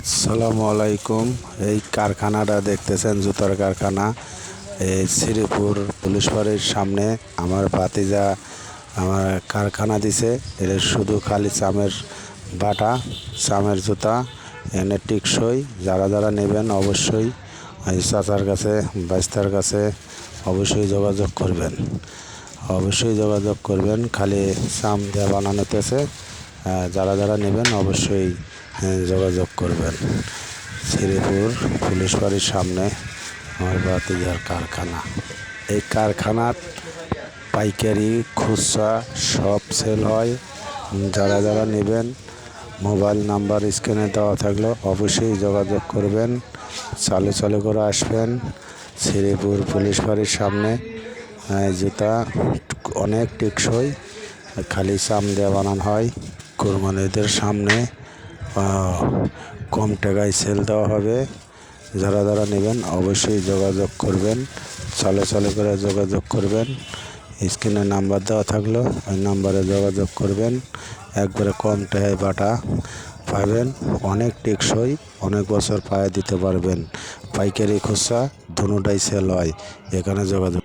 আসসালামু আলাইকুম। এই কারখানাটা দেখতেছেন, জুতার কারখানা। এই শ্রীপুর পুলিশ বাড়ির সামনে আমার ভাতিজা আমার কারখানা দিছে। এটা শুধু খালি চামের বাটা, চামের জুতা, এনে টিকসই। যারা যারা নেবেন অবশ্যই চাচার কাছে, বাইস্তার কাছে অবশ্যই যোগাযোগ করবেন। অবশ্যই যোগাযোগ করবেন। খালি চাম দিয়ে বানানোতেছে যারা যারা নেবেন অবশ্যই হ্যাঁ, যোগাযোগ করবেন। শ্রীপুর পুলিশ বাড়ির সামনে আমার বাতিজার কারখানা। এই কারখানার পাইকারি খুচরা সব সেল হয়। যারা যারা নেবেন মোবাইল নাম্বার স্ক্রিনে দেওয়া থাকলে অবশ্যই যোগাযোগ করবেন। চালু চালু করে আসবেন। শ্রীপুর পুলিশ বাড়ির সামনে জুতা অনেক টেকসই খালি চাম দিয়ে বানানো হয়। কোরবানিদের সামনে কম টাকায় সেল দেওয়া হবে। যারা যারা নেবেন অবশ্যই যোগাযোগ করবেন। চলে চলে করে যোগাযোগ করবেন। স্ক্রিনে নাম্বার দেওয়া থাকল, ওই নাম্বারে যোগাযোগ করবেন। একবারে কম টাকায় বাটা পাবেন। অনেক টেকসই, অনেক বছর পায়ে দিতে পারবেন। পাইকারি খুচরা, দুটাই সেল হয়। এখানে যোগাযোগ